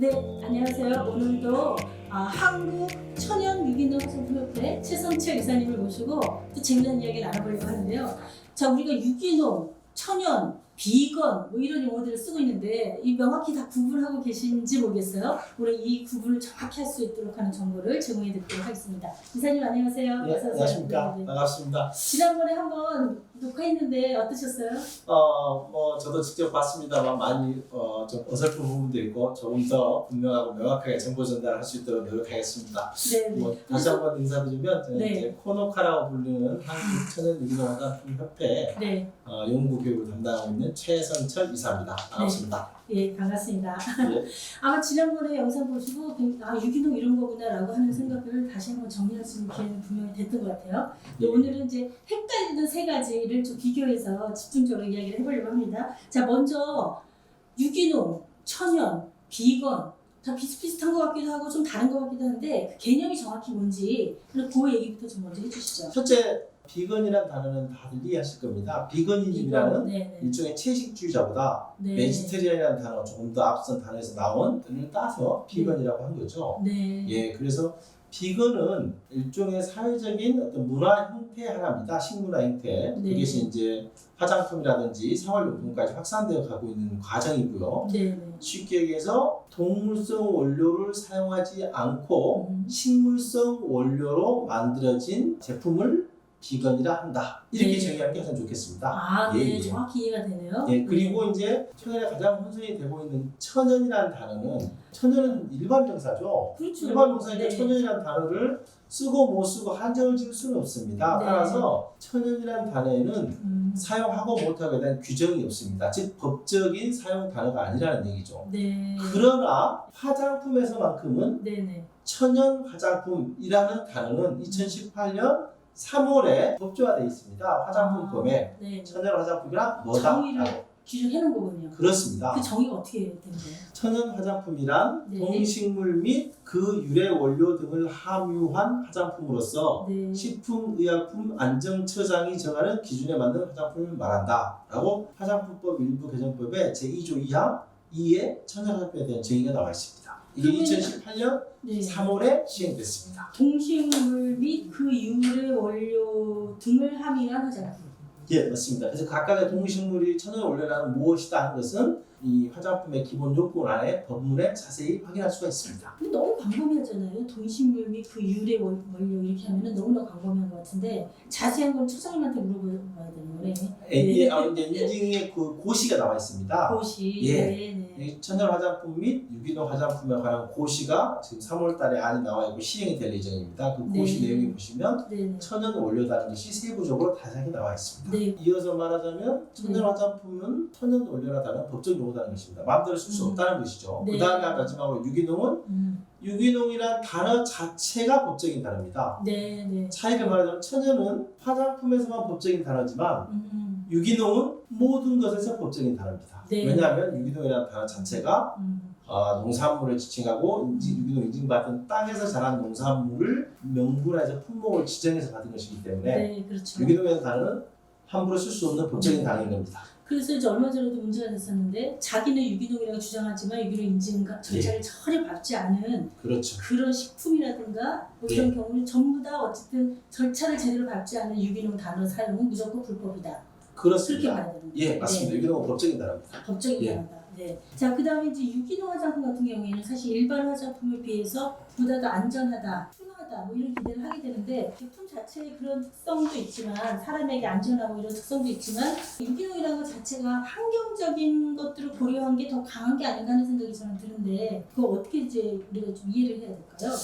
네, 안녕하세요. 오늘도 아, 한국 천연 유기농 상품협회 최성철 이사님을 모시고 또 재미난 이야기를 알아보려고 하는데요. 자, 우리가 유기농, 천연, 비건 뭐 이런 용어들을 쓰고 있는데 이 명확히 다 구분하고 계신지 모르겠어요. 오늘 이 구분을 정확히 할 수 있도록 하는 정보를 제공해 드리도록 하겠습니다. 이사님 안녕하세요. 예, 어서 오세요. 안녕하십니까. 네, 네. 반갑습니다. 지난번에 한번 녹화했는데 어떠셨어요? 어, 뭐 저도 직접 봤습니다만 많이 어, 좀 어설픈 부분도 있고 조금 더 분명하고 명확하게 정보 전달할 수 있도록 노력하겠습니다. 네, 네. 뭐 다시 한 번 인사드리면 저는 네. 이제 코노카라고 불리는 한국 천연 유기농화장품 협회 네, 어, 연구 교육을 담당하고 있는 최선철 이사입니다. 반갑습니다. 예, 반갑습니다. 예. 아마 지난번에 영상 보시고 굉- 아 유기농 이런 거구나라고 하는 생각을 다시 한번 정리할 수 있는 기회는 분명히 됐던 것 같아요. 근데 예. 오늘은 이제 헷갈리는 세 가지를 좀 비교해서 집중적으로 이야기를 해보려고 합니다. 자 먼저 유기농, 천연, 비건 다 비슷비슷한 것 같기도 하고 좀 다른 것 같기도 한데 그 개념이 정확히 뭔지 그 얘기부터 좀 먼저 해주시죠. 첫째, 비건이라는 단어는 다들 이해하실 겁니다. 비건이즘이라는 네, 네, 일종의 채식주의자보다 네, 베지테리안이라는 단어 조금 더 앞선 단어에서 나온 을 따서 비건이라고 한 거죠. 네, 예, 그래서 비건은 일종의 사회적인 어떤 문화 형태 하나입니다. 식문화 형태. 네. 그것이 이제 화장품이라든지 생활용품까지 확산되어 가고 있는 과정이고요. 네, 네. 쉽게 얘기해서 동물성 원료를 사용하지 않고 음. 식물성 원료로 만들어진 제품을 비건이라 한다. 이렇게 네. 정의하는 게 가장 좋겠습니다. 아, 예, 네, 예. 정확히 이해가 되네요. 예, 그리고 이제 최근에 가장 혼선이 되고 있는 천연이라는 단어는 천연은 일반 명사죠. 그렇죠. 일반 명사니까 네. 천연이라는 단어를 쓰고 못 쓰고 한정을 지을 수는 없습니다. 네. 따라서 천연이라는 단어에는 음, 사용하고 못하고에 대한 규정이 없습니다. 즉 법적인 사용 단어가 아니라는 얘기죠. 네. 그러나 화장품에서만큼은 네 네. 천연 화장품이라는 단어는 2018년 3월에 법조화되어 있습니다. 화장품법에 네. 천연 화장품이란 뭐다? 정의를 규정해 놓은 거군요. 그렇습니다. 그 정의가 어떻게 되는 거예요? 천연 화장품이란 네. 동식물 및 그 유래 원료 등을 함유한 화장품으로서 네. 식품의약품 안정처장이 정하는 기준에 맞는 화장품을 말한다 라고 화장품법 일부 개정법의 제2조 2항 2의 천연 화장품에 대한 정의가 나와 있습니다. 이게 그러면- 2018년 네. 3월에 시행됐습니다. 동식물 및그 유래 원료 등을 함유한 화장품. 예, 맞습니다. 그래서 각각의 동식물이 천연 원료라는 무엇이다 하는 것은 이 화장품의 기본 요건 안에 법문에 자세히 확인할 수가 있습니다. 근데 너무 광범위하잖아요. 동식물 및 그 유래 원- 원료 이렇게 하면은 너무나 광범위한 것 같은데 자세한 건 초장님한테 물어봐야 되는 거네. 예, 예, 아, 이제 인증의 그 고시가 나와 있습니다. 고시. 예. 네네. 이 천연 화장품 및 유기농 화장품에 관한 고시가 지금 3월달에 안이 나와 있고 시행이 될 예정입니다. 그 고시 네. 내용이 보시면 네네. 천연 원료라는 것이 세부적으로 자세하게 나와 있습니다. 네. 이어서 말하자면 천연 네. 화장품은 천연 원료라는 법적 용어라는 것입니다. 마음대로 쓸수 음. 없다는 것이죠. 네. 그 다음에 마지막으로 유기농은 음. 유기농이란 단어 자체가 법적인 단어입니다. 네 네. 차이를 말하자면 천연은 화장품에서만 법적인 단어지만 음. 유기농은 모든 것에서 법적인 단어입니다. 네. 왜냐하면 유기농이라는 단어 자체가 음. 어, 농산물을 지칭하고 인증, 유기농 인증받은 땅에서 자란 농산물을 명분해서 품목을 지정해서 받은 것이기 때문에 네, 그렇죠. 유기농이라는 단어는 함부로 쓸 수 없는 법적인 단어인 겁니다. 그래서 이제 얼마 전에도 문제가 됐었는데 자기는 유기농이라고 주장하지만 유기농 인증 절차를 전혀 밟지 않은 그렇죠. 그런 식품이라든가 뭐 이런 경우는 전부 다 어쨌든 절차를 제대로 밟지 않은 유기농 단어 사용은 무조건 불법이다. 그렇게 그렇습니다. 봐야 되는 거예요. 예, 맞습니다. 유기농은 법적인 단어입니다. 법적인 예. 단어다. 네. 자, 그 다음에 이제 유기농 화장품 같은 경우에는 사실 일반 화장품에 비해서 보다 더 안전하다, 순하다 뭐 이런 기대를 되는데 제품 자체의 그런 특성도 있지만 사람에게 안전하고 이런 특성도 있지만 유기농이라는 것 자체가 환경적인 것들을 고려한 게 더 강한 게 아닌가 하는 생각이 저는 드는데 그거 어떻게 이제 우리가 좀 이해를 해야 될까요?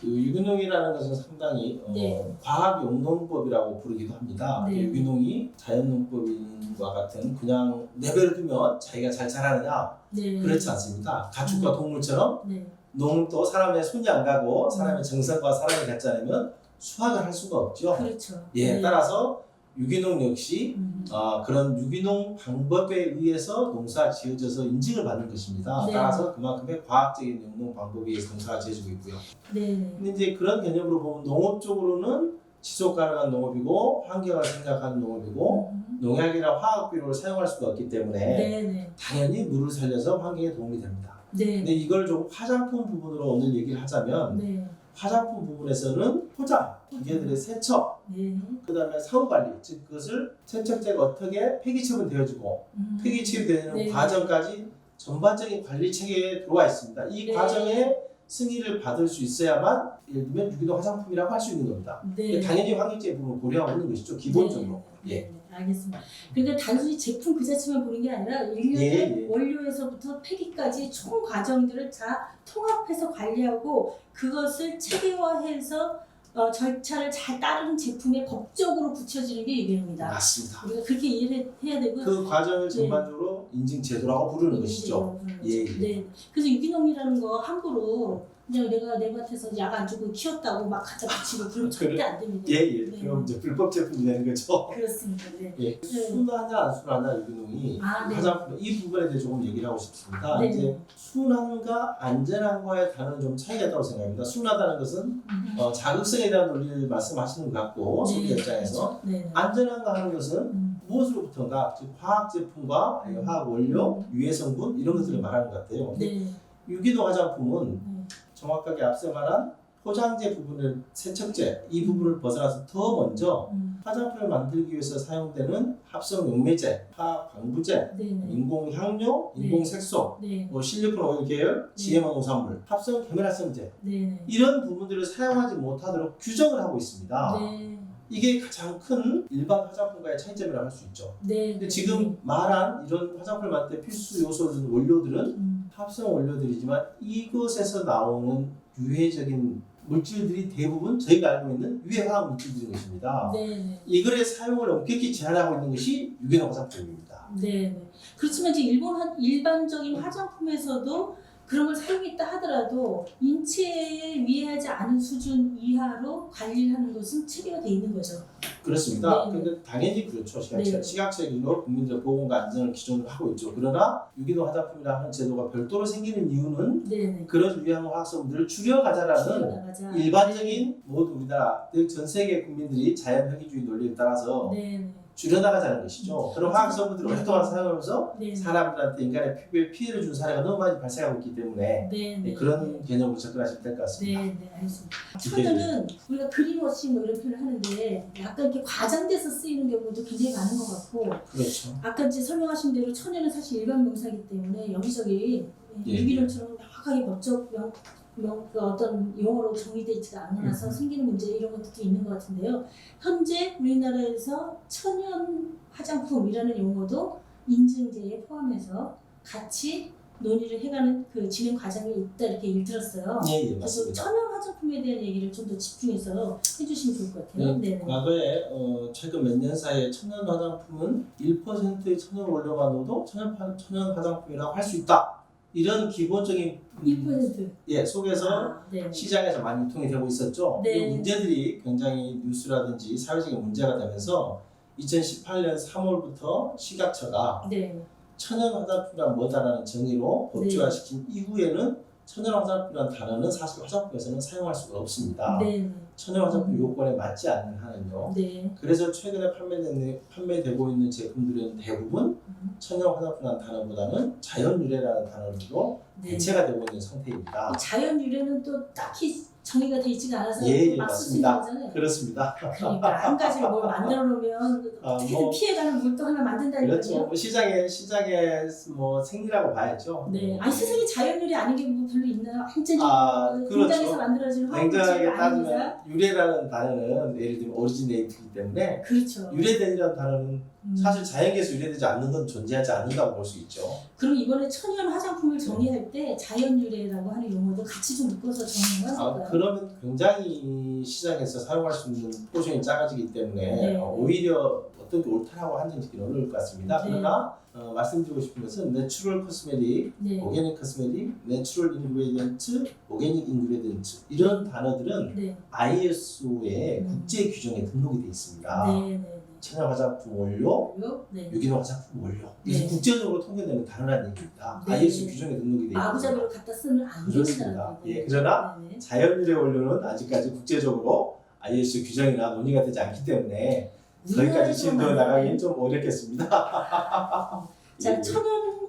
그 유기농이라는 것은 상당히 어, 네. 과학 용농법이라고 부르기도 합니다. 네. 유기농이 자연농법인과 같은 그냥 내버려 두면 자기가 잘 자라느냐 네. 그렇지 않습니다. 가축과 동물처럼 네. 농도 사람의 손이 안 가고 사람의 정성과 사랑이 같지 않으면 수확을 할 수가 없죠. 그렇죠. 예, 네. 따라서 유기농 역시 음. 아, 그런 유기농 방법에 의해서 농사 지어져서 인증을 받는 것입니다. 네. 따라서 그만큼의 과학적인 방법에 의해서 농사가 지어지고 있고요. 네. 네. 근데 이제 그런 개념으로 보면 농업 쪽으로는 지속 가능한 농업이고 환경을 생각하는 농업이고 음. 농약이나 화학 비료를 사용할 수가 없기 때문에 네. 네. 당연히 물을 살려서 환경에 도움이 됩니다. 네. 근데 이걸 좀 화장품 부분으로 오늘 얘기를 하자면 네. 화장품 부분에서는 포장, 기계들의 세척, 네. 그다음에 사후 관리, 즉 그것을 세척제가 어떻게 폐기 처분 되어지고 음. 폐기 처리되는 네. 과정까지 전반적인 관리 체계에 들어와 있습니다. 이 네. 과정에 승인을 받을 수 있어야만 예를 들면 유기농 화장품이라고 할 수 있는 겁니다. 네. 당연히 환경제 부분을 고려하고 있는 것이죠. 기본적으로. 네, 예. 네, 알겠습니다. 그러니까 단순히 제품 그 자체만 보는 게 아니라 일련의 예, 예. 원료에서부터 폐기까지 총 과정들을 다 통합해서 관리하고 그것을 체계화해서 어, 절차를 잘 따르는 제품에 법적으로 붙여지는 게 유기농이다. 맞습니다. 우리가 그렇게 이해를 해야 되고 그 과정을 네. 전반적으로 인증 제도라고 부르는 것이죠. 예, 예. 네. 그래서 유기농이라는 거 함부로 그냥 내가 내 밭에서 약 안 주고 키웠다고 막 갖다 붙이고 그러면 절대 안 됩니다. 예, 예. 네. 그럼 이제 불법 제품이 되는 거죠. 그렇습니다. 네. 예. 순하냐 안 순하냐 유기농이 아, 네. 화장품 이 부분에 대해 조금 얘기를 하고 싶습니다. 네. 이제 순한과 안전한과의 다른 좀 차이가 있다고 생각합니다. 순하다는 것은 음. 어, 자극성에 대한 논리를 말씀하시는 것 같고 소비자 입장에서 네. 네. 안전한가 하는 것은 음. 무엇으로부터인가 즉 화학 제품과 아니면 화학 원료, 유해 성분 이런 것들을 말하는 것 같아요. 네. 유기농 화장품은 네. 정확하게 앞서 말한 포장재 부분을 세척제 이 부분을 벗어나서 더 먼저 음. 화장품을 만들기 위해서 사용되는 합성 용매제, 화학 방부제, 네. 네. 인공 향료, 인공 네. 색소, 네. 뭐 실리콘 오일 계열, GM 농산물, 합성 계면활성제 네. 이런 부분들을 사용하지 못하도록 규정을 하고 있습니다. 네. 이게 가장 큰 일반 화장품과의 차이점이라고 할 수 있죠. 네. 근데 지금 말한 이런 화장품을 만들 때 필수 요소든 원료들은 음. 합성 원료들이지만 이것에서 나오는 유해적인 물질들이 대부분 저희가 알고 있는 유해화학 물질들인 것입니다. 네. 이거의 사용을 엄격히 제한하고 있는 것이 유기농 화장품입니다. 네. 네. 그렇지만 이제 일본 한 일반적인 화장품에서도 그런 걸 사용했다 하더라도 인체에 위해하지 않은 수준 이하로 관리를 하는 것은 체계가 돼 있는 거죠. 그렇습니다. 네. 근데 당연히 그렇죠. 시각적, 네. 시각적으로 국민들의 보건과 안전을 기준으로 하고 있죠. 그러나 유기농 화장품이라 하는 제도가 별도로 생기는 이유는 네. 네. 그런 유해한 화학성분들을 줄여가자라는 나가자. 일반적인 모두 우리나라 전 세계 국민들이 자연 회귀주의 논리에 따라서 네. 네. 줄여나가자는 것이죠. 그런 화학 성분들을 오랫동안 사용하면서 네. 사람들한테 인간의 피부에 피해를 준 사례가 너무 많이 발생하고 있기 때문에 네. 네. 그런 개념으로 접근하시면 될 것 같습니다. 네, 네, 알겠습니다. 천연은 우리가 그린워싱 뭐 이런 표현을 하는데 약간 이렇게 과장돼서 쓰이는 경우도 굉장히 많은 것 같고 그렇죠. 아까 이제 설명하신 대로 천연은 사실 일반 명사이기 때문에 여기저기 예. 유기농처럼 명확하게 법적 명, 명, 그 어떤 용어로 정의되어 있지가 않아서 음. 생기는 문제 이런 것들도 있는 것 같은데요. 현재 우리나라에서 천연 화장품이라는 용어도 인증제에 포함해서 같이 논의를 해가는 그 진행 과정에 있다 이렇게 일 들었어요. 예, 예, 그래서 맞습니다. 천연 화장품에 대한 얘기를 좀 더 집중해서 해주시면 좋을 것 같아요. 네. 네. 과거에 어, 최근 몇 년 사이에 천연 화장품은 1%의 천연 원료만 넣어도 천연, 화- 천연 화장품이라고 할 수 있다. 이런 기본적인 음, 1%. 예, 속에서 아, 네. 시장에서 많이 유통이 되고 있었죠. 네. 이 문제들이 굉장히 뉴스라든지 사회적인 문제가 되면서 2018년 3월부터 시각처가 네. 천연 화장품이란 뭐다라는 정의로 법제화시킨 이후에는 천연 화장품이라는 단어는 사실 화장품에서는 사용할 수가 없습니다. 네. 천연 화장품 음. 요건에 맞지 않는 한은요. 네. 그래서 최근에 판매되는, 판매되고 있는 제품들은 대부분 음. 천연 화장품이라는 단어보다는 자연 유래라는 단어로 네. 대체가 되고 있는 상태입니다. 자연 유래는 또 딱히 정의가 돼 있지가 않아서 예, 예, 막 있는 맞습니다. 거잖아요. 그렇습니다. 그러니까 한 가지를 뭘 만들어 놓으면 아, 어떻게든 뭐, 피해가는 물 또 하나 만든다는 그렇죠. 거죠. 뭐 시장에 시장에 뭐 생리라고 봐야죠. 네. 아니 세상에 자연 유래 아닌 게 뭐 별로 있나요? 완전히 아, 그 그렇죠. 공장에서 만들어진 냉정하게 화학물질 아닌 이상 따지면 유래라는 단어는 예를 들면 오리지네이트이기 때문에 그렇죠. 유래된이라는 단어는 음. 사실 자연계에서 유래되지 않는 건 존재하지 않는다고 볼 수 있죠. 그럼 이번에 천연 화장품을 정의할 때 자연 유래라고 하는 용어도 같이 좀 묶어서 정의를 아, 할까요? 그러면 굉장히 시장에서 사용할 수 있는 포션이 작아지기 때문에 네. 어, 오히려 어떤 게 옳다라고 한정짓기는 어려울 것 같습니다. 네. 그러나 어, 말씀드리고 싶은 것은 내추럴 코스메틱, 네. 오게닉 코스메틱, 내추럴 인그레디언트, 오게닉 인그레디언트 이런 단어들은 네. ISO의 음. 국제 규정에 등록이 되어 있습니다. 네. 네. 천연 화장품 원료, 네. 유기농 화장품 원료. 이게 네. 국제적으로 통용되는 단어라는 얘기입니다. 네. ISO 규정에 등록이 되어 있습니다. 마구잡이로 갖다 쓰면 안 그렇습니다. 예, 그러나 네. 자연유래 원료는 아직까지 국제적으로 ISO 규정이나 논의가 되지 않기 때문에 거기까지 진도 나가기는 좀 어렵겠습니다. 자 예, 예. 천연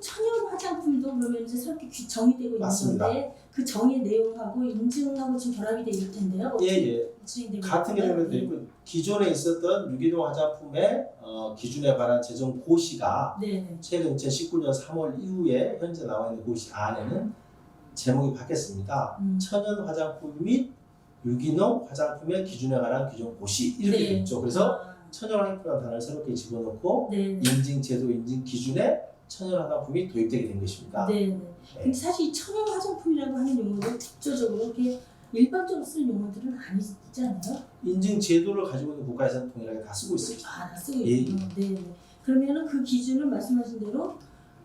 천연 화장품도 그러면 이제 새롭게 규- 정의되고 맞습니다. 있는 건데 그 정의 내용하고 인증하고 지금 결합이 돼 있을 텐데요. 예, 예. 같은 네. 있고 기존에 있었던 유기농 화장품의 어, 기준에 관한 제정 고시가 네, 네. 최근 2019년 3월 이후에 현재 나와 있는 고시 안에는 제목이 바뀌었습니다. 음. 천연 화장품 및 유기농 화장품의 기준에 관한 기존 고시 이렇게 네. 됐죠. 그래서 아, 천연 화장품이라는 단어를 새롭게 집어넣고 네, 네. 인증 제도 인증 기준에 천연 화장품이 도입되게 된 것입니다. 네, 네. 근데 사실 이 천연 화장품이라고 하는 용어도 국조적으로 이렇게 일반적으로 쓰는 용어들은 아니지 않아요? 인증 제도를 가지고 있는 국가에서는 동일하게 다 쓰고 있습니다. 아, 다 쓰고 예, 있군요. 네, 네. 그러면은 그 기준은 말씀하신 대로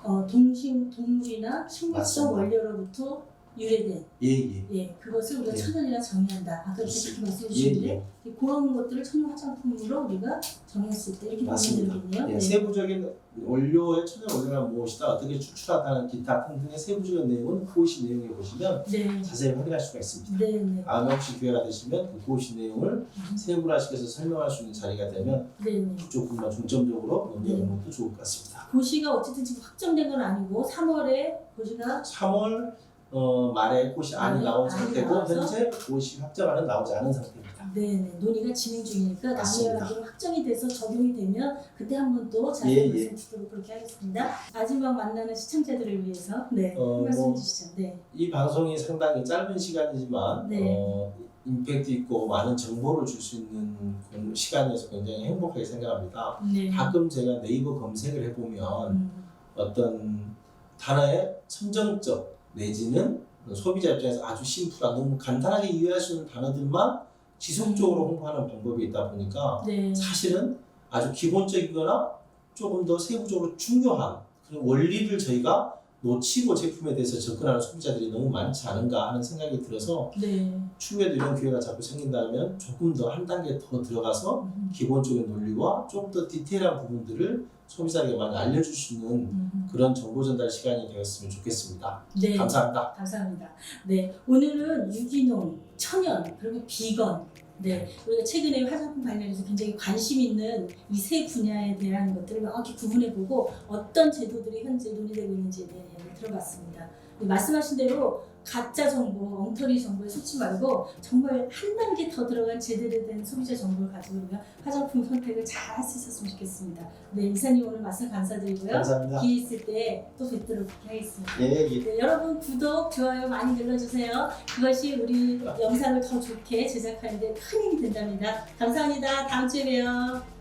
어, 동식 동물이나 식물성 맞습니다. 원료로부터 유래된 예, 예. 예 그것을 우리가 예. 천연이라 정의한다. 아까 그렇게 그렇습니다. 말씀해 예, 주셨는데 예. 그런 것들을 천연 화장품으로 우리가 정했을 때 이렇게 보면 맞습니다. 되겠네요. 예, 네. 세부적인 원료의 천연 원료가 무엇이다, 어떻게 추출하다는 기타 등등의 세부적인 내용은 고시 내용에 보시면 네, 자세히 확인할 수가 있습니다. 네, 네, 다음에 혹시 기회가 되시면 그 고시 내용을 세부화시켜서 설명할 수 있는 자리가 되면 네, 네. 부분만 중점적으로 논의하는 네. 것도 좋을 것 같습니다. 고시가 어쨌든 지금 확정된 건 아니고 3월에 고시가 3월 어, 말에 고시 안이 안이- 나온 상태고? 현재 고시 확정안은 나오지 않은 상태입니다. 네, 네. 논의가 진행 중이니까 맞습니다. 나중에 확정이 돼서 적용이 되면 그때 한번 또 자세히 예, 예. 말씀 드리도록 그렇게 하겠습니다. 마지막 만나는 시청자들을 위해서 네, 어, 한 말씀 뭐- 해주시죠. 네, 이 방송이 상당히 짧은 시간이지만 네. 어, 임팩트 있고 많은 정보를 줄 수 있는 공- 시간이어서 굉장히 행복하게 생각합니다. 네. 가끔 제가 네이버 검색을 해보면 음, 어떤 단어의 선정적 내지는 소비자 입장에서 아주 심플한 너무 간단하게 이해할 수 있는 단어들만 지속적으로 홍보하는 방법이 있다 보니까 네, 사실은 아주 기본적이거나 조금 더 세부적으로 중요한 그런 원리를 저희가 놓치고 제품에 대해서 접근하는 소비자들이 너무 많지 않은가 하는 생각이 들어서 네. 추후에도 이런 기회가 자꾸 생긴다면 조금 더 한 단계 더 들어가서 음, 기본적인 논리와 조금 더 디테일한 부분들을 소비자에게 많이 알려줄 수 있는 음, 그런 정보 전달 시간이 되었으면 좋겠습니다. 네. 감사합니다. 감사합니다. 네, 오늘은 유기농, 천연, 그리고 비건. 네, 우리가 최근에 화장품 관련해서 굉장히 관심 있는 이 세 분야에 대한 것들을 명확히 구분해보고 어떤 제도들이 현재 논의되고 있는지에 이야기를 들어봤습니다. 네, 말씀하신 대로 가짜 정보, 엉터리 정보에 속지 말고 정말 한 단계 더 들어간 제대로 된 소비자 정보를 가지고 우리가 화장품 선택을 잘 할 수 있었으면 좋겠습니다. 네, 이사님 오늘 말씀 감사드리고요. 감사합니다. 기회 있을 때 또 뵙도록 하겠습니다. 예, 예. 네, 여러분 구독, 좋아요 많이 눌러주세요. 그것이 우리 영상을 더 좋게 제작하는 데 큰 힘이 된답니다. 감사합니다. 다음 주에 봬요.